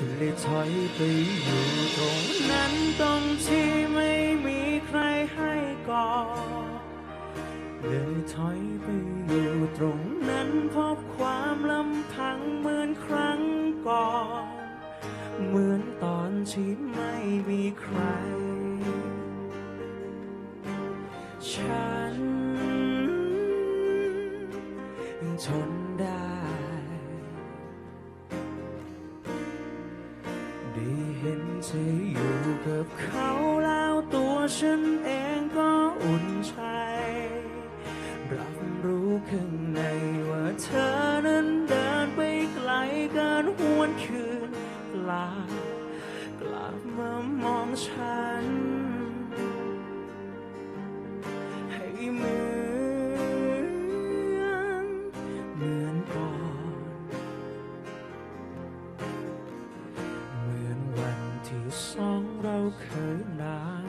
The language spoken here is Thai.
ฉันเลยถอยไปอยู่ตรงนั้นตรงที่ไม่มีใครให้กอดเลยถอยไปอยู่ตรงนั้นพบความลำพังเหมือนครั้งก่อน เหมือนตอนที่ไม่มีใคร ฉันยังทนได้ เห็นเธออยู่กับเขาแล้วตัวฉันเองก็อุ่นใจ รับรู้ข้างในว่าเธอนั้นเดินไปไกลเกินหวนคืนกลับกลับมามองฉัน สองเราเคยนาน